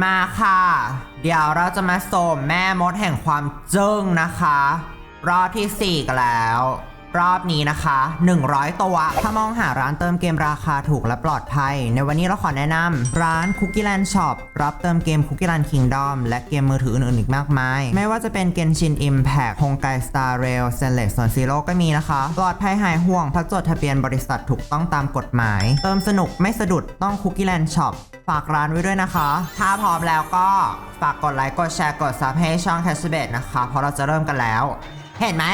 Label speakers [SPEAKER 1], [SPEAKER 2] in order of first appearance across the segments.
[SPEAKER 1] มาค่ะ เดี๋ยวเราจะมาส่มแม่มดแห่งความจึ้งนะคะ รอบที่ 4 กันแล้ว รอบนี้นะคะ 100 ตัว ถ้ามองหาร้านเติมเกมราคาถูกและปลอดภัย ในวันนี้เราขอแนะนำร้าน Cookie Land Shop รับเติมเกม Cookie Land Kingdom และเกมมือถืออื่นๆอีกมากมาย ไม่ว่าจะเป็น Genshin Impact Honkai Star Rail s e n l e s s Zero ก็มีนะคะ ปลอดภัยหายห่วงพระจดทะเบียนบริษัทถูกต้องตามกฎหมาย เติมสนุกไม่สะดุดต้อง Cookie Land Shop ฝากร้านไว้ด้วยนะคะ ถ้าพร้อมแล้วก็ฝากกดไลค์กดแชร์กดซับให้ช่อง c a s h b a t นะคะ เพราะเราจะเริ่มกันแล้ว เห็นไหม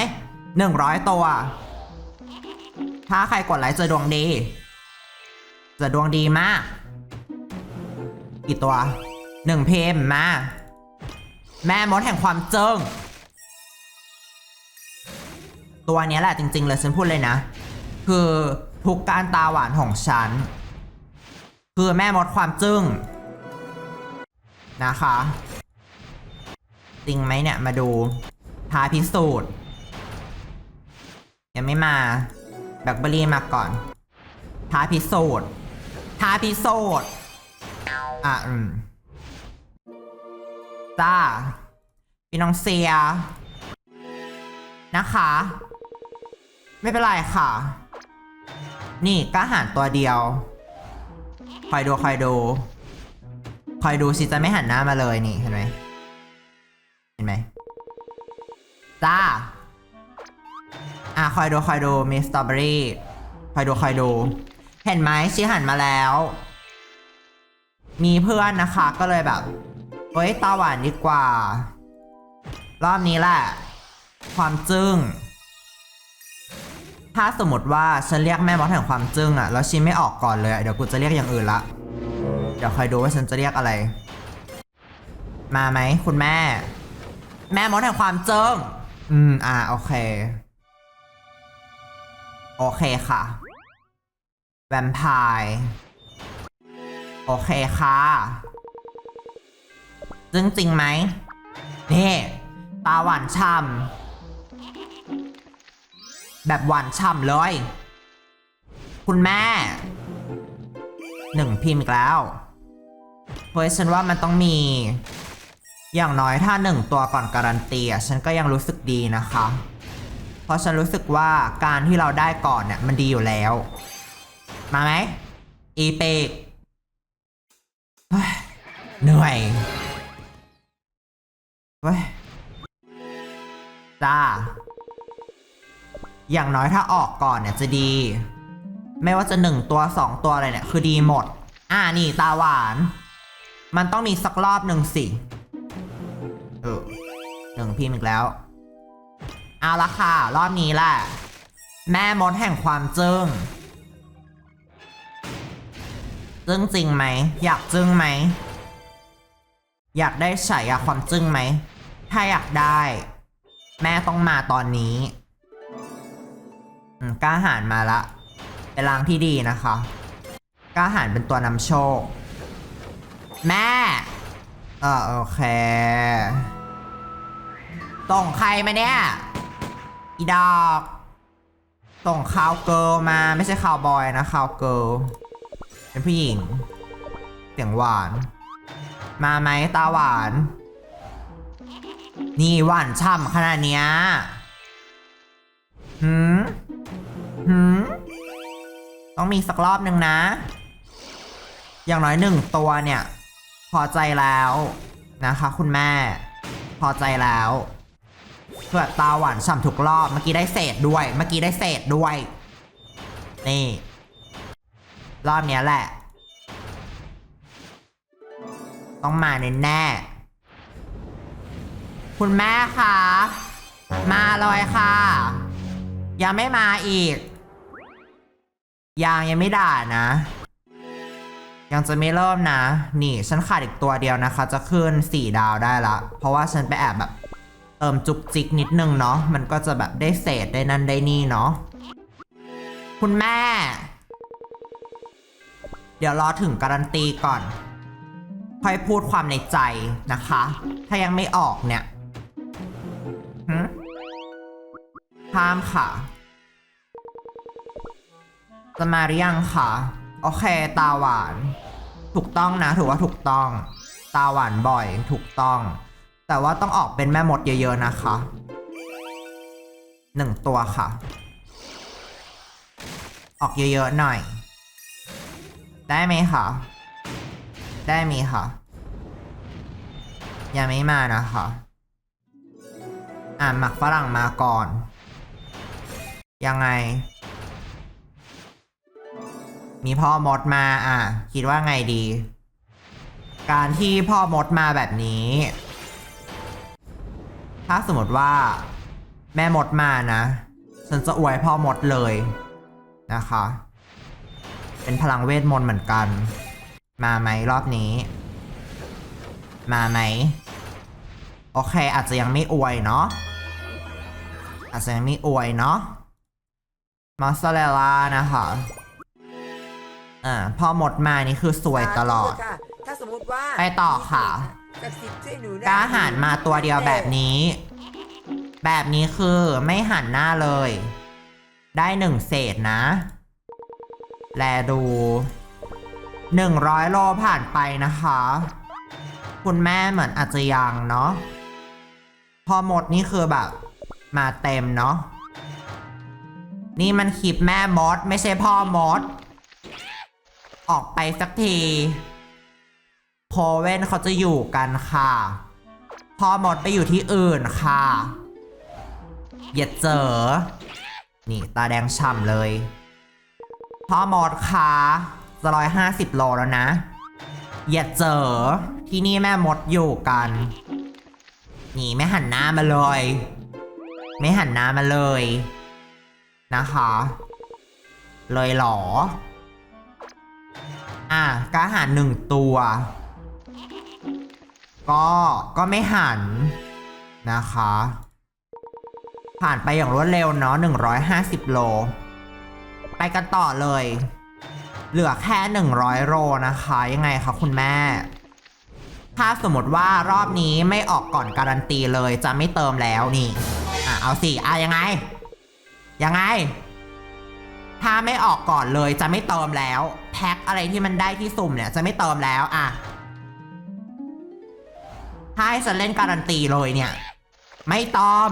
[SPEAKER 1] 100 ตัว ถ้าใครกดไลค์จะดวงดี จะดวงดีมาก กี่ตัวหนึ่งเพมมา แม่มดแห่งความเจิง ตัวนี้แหละจริง ๆ เลยฉันพูดเลยนะ คือทุกการตาหวานของฉัน คือแม่มดความจึ้งนะคะ จริงไหมเนี่ย มาดูท้าพิสูจน์ ยังไม่มาแบล็คเบอรี่มาก่อน ท้าพิสูจน์ท้าพิสูจน์อะอืมจ้าพี่น้องเซีย นะคะ ไม่เป็นไรค่ะ นี่กล้าหารตัวเดียว คอยดูคอยดู คอยดูสิจะไม่หันหน้ามาเลยนี่เห็นไหม เห็นไหม จ้า อะคอยดูคอยดูมีสตรอเบอรี่คอยดูคอยดู เห็นไหมชี้หันมาแล้ว มีเพื่อนนะคะก็เลยแบบเฮ้ยตาหวานดีกว่า รอบนี้แหละ ความจึ้งถ้าสมมติว่าฉันเรียกแม่มดแห่งความจึ้งอะแล้วชีไม่ออกก่อนเลยเดี๋ยวกูจะเรียกอย่างอื่นละเดี๋ยวคอยดูว่าฉันจะเรียกอะไร มาไหมคุณแม่ แม่มดแห่งความจึ้งอืมอ่าโอเค โอเคค่ะ แวมไพร์โอเคค่ะจึงจริงไหมนี่ตาหวานช่ำแบบหวานฉ่ำเลย คุณแม่ หนึ่งพิมพ์อีกแล้วเพราะฉันว่ามันต้องมี อย่างน้อยถ้าหนึ่งตัวก่อนการันตีอะฉันก็ยังรู้สึกดีนะคะ เพราะฉันรู้สึกว่าการที่เราได้ก่อนเนี่ยมันดีอยู่แล้ว มาไหมอีเปกเหนื่อยเว้ยจ้า อย่างน้อยถ้าออกก่อนเนี่ยจะดี ไม่ว่าจะหนึ่งตัวสองตัวอะไรเนี่ย คือดีหมด อ่านี่ตาหวาน มันต้องมีสักรอบหนึ่งสิ เออหนึ่งพิมพ์อีกแล้ว เอาละค่ะ รอบนี้แหละ แม่มดแห่งความจึ้งจึ้งจริงไหม อยากจึ้งไหม อยากได้ฉายาความจึ้งไหม ถ้าอยากได้ แม่ต้องมาตอนนี้กล้าหารมาละ เป็นลางที่ดีนะคะกล้าหารเป็นตัวนำโชค แม่ เออโอเค ส่งใครมาเนี่ย อีดอกส่งคาวเกิลมาไม่ใช่คาวบอยนะคาวเกิลเป็นผู้หญิง เสียงหวาน มาไหมตาหวาน นี่หวานช่ำขนาดเนี้ยหืมหืมต้องมีสักรอบหนึ่งนะ อย่างน้อยหนึ่งตัวเนี่ย พอใจแล้วนะคะคุณแม่ พอใจแล้ว เพื่อตาหวานฉ่ำทุกรอบ เมื่อกี้ได้เศษด้วย เมื่อกี้ได้เศษด้วย นี่ รอบเนี้ยแหละ ต้องมาแน่แน่คุณแม่คะมาเลยค่ะ ยังไม่มาอีก ยังยังไม่ด่านะ ยังจะไม่เริ่มนะ นี่ฉันขาดอีกตัวเดียวนะคะ จะขึ้นสี่ดาวได้ละ เพราะว่าฉันไปแอบแบบ เติมจุกจิกนิดนึงเนาะมันก็จะแบบได้เศษได้นั่นได้นี่เนาะคุณแม่ เดี๋ยวรอถึงการันตีก่อน ค่อยพูดความในใจนะคะ ถ้ายังไม่ออกเนี่ยหึห้ามค่ะ จะมาหรือยังค่ะ โอเค ตาหวาน ถูกต้องนะ ถือว่าถูกต้อง ตาหวานบ่อยถูกต้อง แต่ว่าต้องออกเป็นแม่มดเยอะๆนะคะหนึ่งตัวค่ะ ออกเยอะๆหน่อย ได้ไหมคะได้ไหมคะยังไม่มานะคะอ่าหมักฝรั่งมาก่อน ยังไง มีพ่อมดมาอะ คิดว่าไงดี การที่พ่อมดมาแบบนี้ ถ้าสมมติว่าแม่มดมานะ ฉันจะอวยพ่อมดเลยนะคะ เป็นพลังเวทมนต์เหมือนกัน มาไหมรอบนี้ มาไหมโอเค อาจจะยังไม่อวยเนาะอาจจะยังไม่อวยเนาะมอสซาเรลล่านะคะอ่าพอหมดมานี่คือสวยตลอด
[SPEAKER 2] สาธุค่ะถ้าสมมติว่า
[SPEAKER 1] ไปต่อค่ะ
[SPEAKER 2] ศักดิ์สิทธิ์ช่วยหนูนะ
[SPEAKER 1] กล้าหันมาตัวเดียวแบบนี้ แบบนี้คือไม่หันหน้าเลย ได้หนึ่งเศษนะ แลดูหนึ่งร้อยโลผ่านไปนะคะ คุณแม่เหมือนอาจจะยังเนาะพอหมดนี่คือแบบมาเต็มเนาะนี่มันคลิปแม่มดไม่ใช่พ่อมดออกไปสักที เว่นเขาจะอยู่กันค่ะพ่อมดไปอยู่ที่อื่นค่ะอย่าเจอ นี่ตาแดงฉ่ำเลย พ่อมดค่ะจะร้อยห้าสิบโลแล้วนะอย่าเจอ ที่นี่แม่มดอยู่กัน นี่ไม่หันหน้ามาเลย ไม่หันหน้ามาเลย นะคะ เลยหรอ อะกาหันหนึ่งตัว ก็ก็ไม่หันนะคะ ผ่านไปอย่างรวดเร็วเนาะ150 โล ไปกันต่อเลย เหลือแค่ 100 โลนะคะ ยังไงคะคุณแม่ ถ้าสมมติว่ารอบนี้ไม่ออกก่อนการันตีเลยจะไม่เติมแล้วนี่อะเอาสิอะยังไง ยังไง ถ้าไม่ออกก่อนเลยจะไม่เติมแล้ว แพ็คอะไรที่มันได้ที่สุ่มเนี่ยจะไม่เติมแล้วอะ ถ้าให้ฉันเล่นการันตีเลยเนี่ย ไม่ติม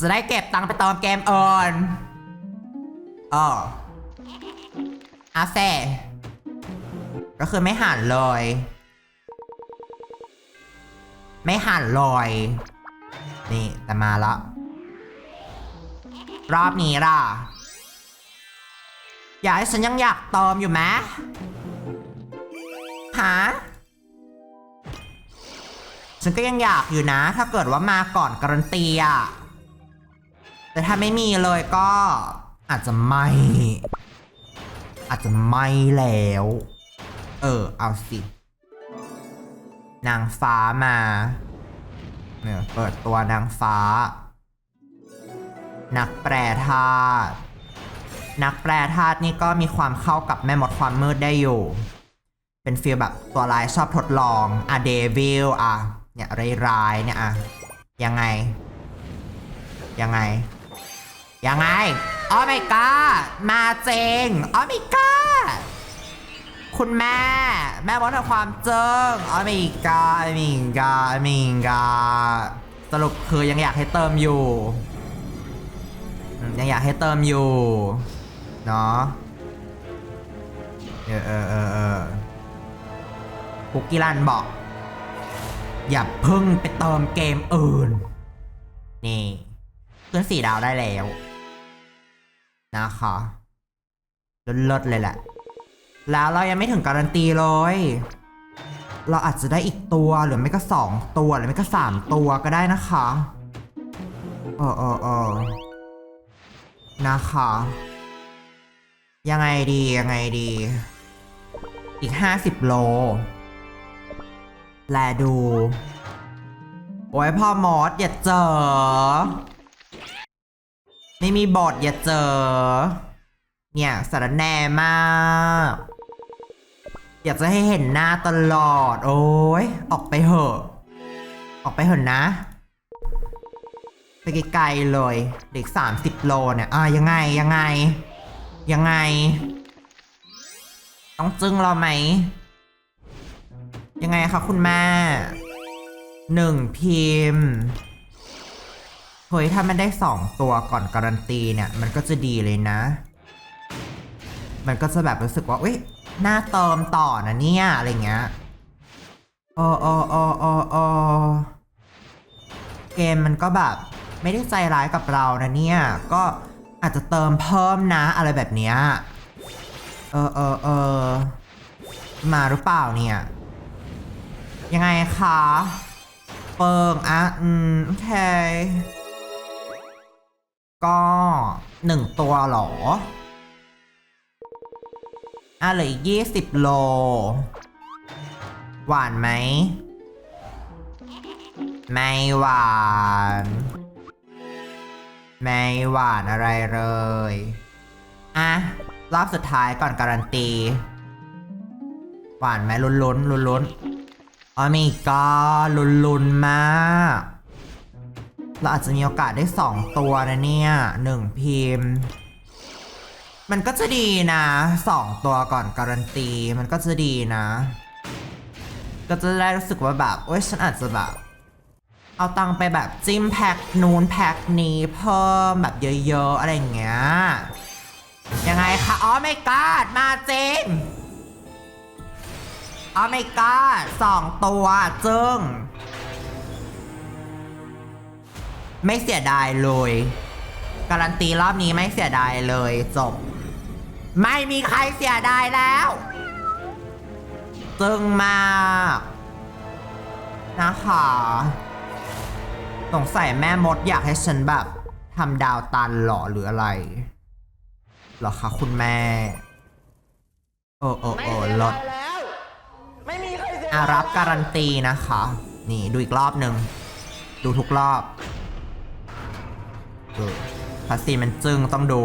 [SPEAKER 1] จะได้เก็บตังค์ไปติมเกมเอิญเอออาเซก็คือไม่หันเลย ไม่หันเลยนี่แต่มาละรอบนี้ล่ะ อยากให้ฉันยังอยากติมอยู่ไหมะ ฉันก็ยังอยากอยู่นะ ถ้าเกิดว่ามาก่อนการันตีอะ แต่ถ้าไม่มีเลยก็ อาจจะไม่ อาจจะไม่แล้ว เออ เอาสิ นางฟ้ามาเนี่ยเปิดตัวนางฟ้า นักแปรธาตุนักแปรธาตุนี่ก็มีความเข้ากับแม่มดความมืดได้อยู่ เป็นฟีลแบบตัวร้ายชอบทดลอง อะเดวิลอะเนี่ยร้ายๆเนี่ยอะยังไง ยังไง ยังไงอ๋อไม่กามาเจงอ๋อไม่กาคุณแม่ แม่บอกถึงความเจิงอ๋อไม่กาไม่กาไม่กาสรุปคือยังอยากให้เติมอยู่ ยังอยากให้เติมอยู่ เนาะเออเออเออ เออปุกกี้รันบอก อย่าพึ่งไปเติมเกมอื่น นี่ขึ้นสี่ดาวได้แล้ว นะคะเลิศเลยแหละ แล้วเรายังไม่ถึงการันตีเลย เราอาจจะได้อีกตัวหรือไม่ก็สองตัวหรือไม่ก็สามตัวก็ได้นะคะเออเออเออนะคะ ยังไงดียังไงดี อีกห้าสิบโล แลดู โอ้ยพ่อมอสอย่าเจอ ไม่มีบทอย่าเจอ เนี่ยสารแน่มาก อยากจะให้เห็นหน้าตลอด โอ้ยออกไปเหอะ ออกไปเหอะนะ ไปไกลๆเลย เด็กสามสิบโลเนี่ยอะยังไงยังไง ยังไง ต้องจึ้งเราไหม ยังไงคะคุณแม่หนึ่งพิมพ์เฮ้ยถ้ามันได้สองตัวก่อนการันตีเนี่ย มันก็จะดีเลยนะ มันก็จะแบบรู้สึกว่าเอ้ยหน้าเติมต่อนะเนี่ยอะไรเงี้ยโอโอโอโอโอเกมมันก็แบบ ไม่ได้ใจร้ายกับเรานะเนี่ย ก็อาจจะเติมเพิ่มนะอะไรแบบเนี้ยเออเออเออมาหรือเปล่าเนี่ย ยังไงคะเปิงอะอืมโอเค ก็หนึ่งตัวหรอ อะเหลืออีกยี่สิบโล หวานไหม ไม่หวาน ไม่หวานอะไรเลย อะ รอบสุดท้ายก่อนการันตี หวานไหมลุ้นลุ้นลุ้นลุ้นๆ อ๋อมีก็ลุ้นลุนมากเราอาจจะมีโอกาสได้สองตัวนะเนี่ยหนึ่งพิมพ์ มันก็จะดีนะสองตัวก่อนการันตี มันก็จะดีนะ ก็จะได้รู้สึกว่าแบบเอ้ยฉันอาจจะแบบ เอาตังไปแบบจิ้มแพ็คนูนแพ็คนี้เพิ่มแบบเยอะๆ อะไรอย่างเงี้ยยังไงคะอ๋อไม่กาดมาจริง อ๋อไม่กาสองตัวจึง ไม่เสียดายเลย การันตีรอบนี้ไม่เสียดายเลยจบ ไม่มีใครเสียดายแล้วจึงมากนะคะสงสัยแม่มดอยากให้ฉันแบบทำดาวตันเหรอหรืออะไรหรอคะคุณแม่ โอ้โอ้โอ้ลด
[SPEAKER 2] ไม่มีใครเสีย
[SPEAKER 1] อารับการันตีนะคะ นี่ดูอีกรอบหนึ่ง ดูทุกรอบเออพัสซีมันจึ้งต้องดู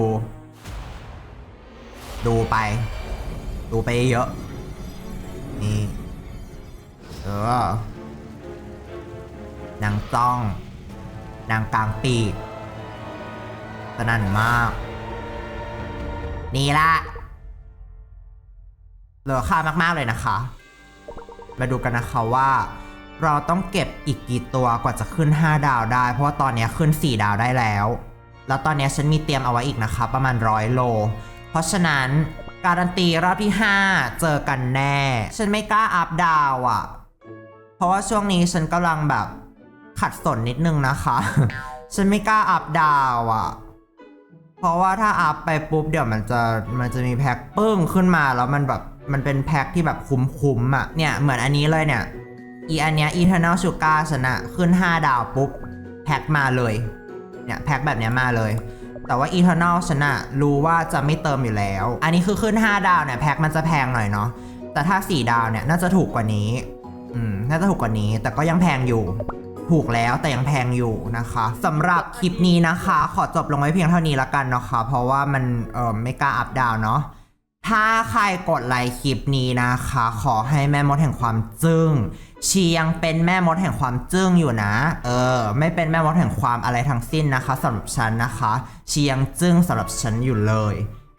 [SPEAKER 1] ดูไป ดูไปเยอะ นี่ เออนางจ้อง นางกลางปีกสนั่นมาก นี่ละเหลือค่ามาก ๆ เลยนะคะ มาดูกันนะคะว่า เราต้องเก็บอีกกี่ตัวกว่าจะขึ้น 5 ดาวได้ เพราะว่าตอนนี้ขึ้น 4 ดาวได้แล้ว แล้วตอนนี้ฉันมีเตรียมเอาไว้อีกนะคะ ประมาณร้อยโล เพราะฉะนั้นการันตีรอบที่ 5 เจอกันแน่ ฉันไม่กล้าอัพดาวอะ่ะ เพราะว่าช่วงนี้ฉันกำลังแบบขัดสนนิดนึงนะคะ ฉันไม่กล้าอัพดาวอะ่ะ เพราะว่าถ้าอัพไปปุ๊บเดี๋ยวมันจะมันจะมีแพ็คปึ้งขึ้นมาแล้วมันแบบ มันเป็นแพ็คที่แบบคุ้มๆอะ เนี่ย เหมือนอันนี้เลยเนี่ย อีอันเนี้ย Eternal Sugar ชนะขึ้น 5 ดาวปุ๊บ แพ็คมาเลย เนี่ย แพ็คแบบเนี้ยมาเลย แต่ว่า Eternal ชนะรู้ว่าจะไม่เติมอยู่แล้ว อันนี้คือขึ้น 5 ดาวเนี่ย แพ็คมันจะแพงหน่อยเนาะ แต่ถ้า 4 ดาวเนี่ย น่าจะถูกกว่านี้ อืม น่าจะถูกกว่านี้ แต่ก็ยังแพงอยู่ ถูกแล้วแต่ยังแพงอยู่นะคะสำหรับคลิปนี้นะคะ ขอจบลงไว้เพียงเท่านี้ละกันนะคะเพราะว่ามันเออไม่กล้าอัพดาวเนาะ ถ้าใครกดไลค์คลิปนี้นะคะ ขอให้แม่มดแห่งความจึ้งชียังเป็นแม่มดแห่งความจึ้งอยู่นะ เออ ไม่เป็นแม่มดแห่งความอะไรทั้งสิ้นนะคะสำหรับฉันนะคะชียังจึ้งสำหรับฉันอยู่เลย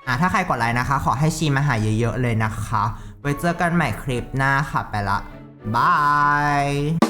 [SPEAKER 1] อะถ้าใครกดไลค์นะคะ ขอให้ชีมาหาเยอะๆเลยนะคะ ไว้เจอกันใหม่คลิปหน้าค่ะไปละบาย